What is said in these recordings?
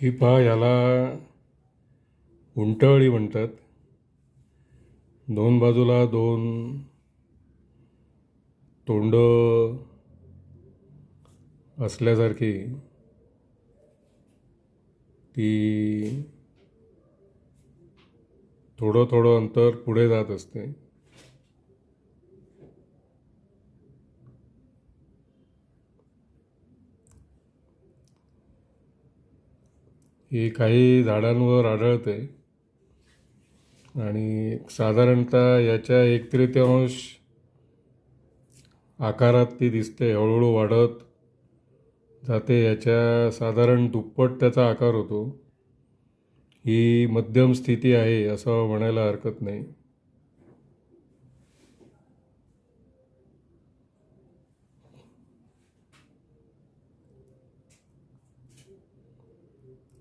ही पहा याला उंटअळी म्हणतात. दोन बाजूला दोन तोंड असल्यासारखी ती थोडं थोडं अंतर पुढे जात असते. ही काही झाडांवर आढळते आणि साधारणतः याच्या एक तृतीयांश आकारात ती दिसते हळूहळू वाढत जाते. याच्या साधारण दुप्पट त्याचा आकार होतो. ही मध्यम स्थिती आहे असं म्हणायला हरकत नाही.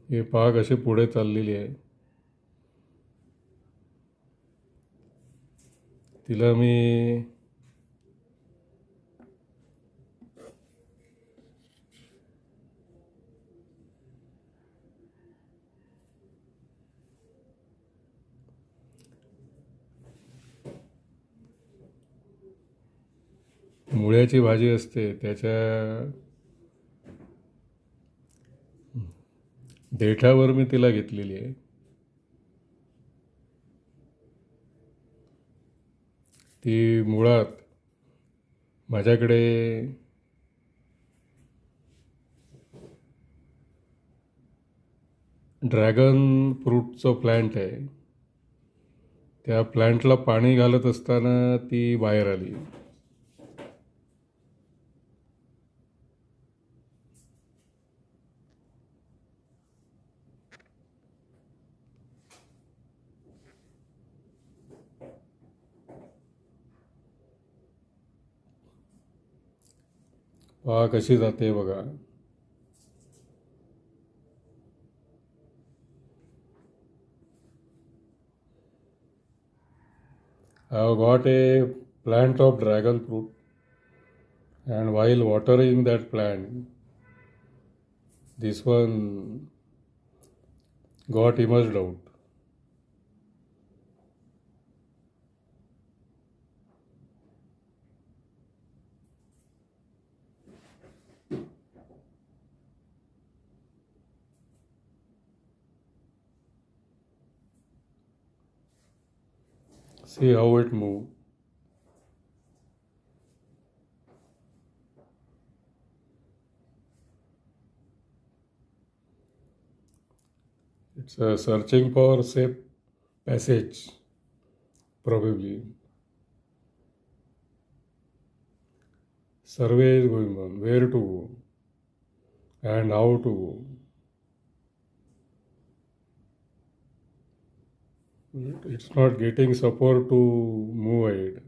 हे पाग असे पुढे चाललेली आहे. तिला मी मुळ्याची भाजी असते त्याच्या देठावर मी तिला घेतलेली आहे. ती मुळात माझ्याकडे ड्रॅगन फ्रूटचं प्लॅन्ट आहे. त्या प्लॅन्टला पाणी घालत असताना ती बाहेर आली. पहा कशी जाते बघा I have got a plant of dragon fruit, and while watering that plant, this one got emerged out. See how it moved. It's uh, searching for safe passage, probably. Survey is going on, where to go and how to go. It's not getting support to move ahead.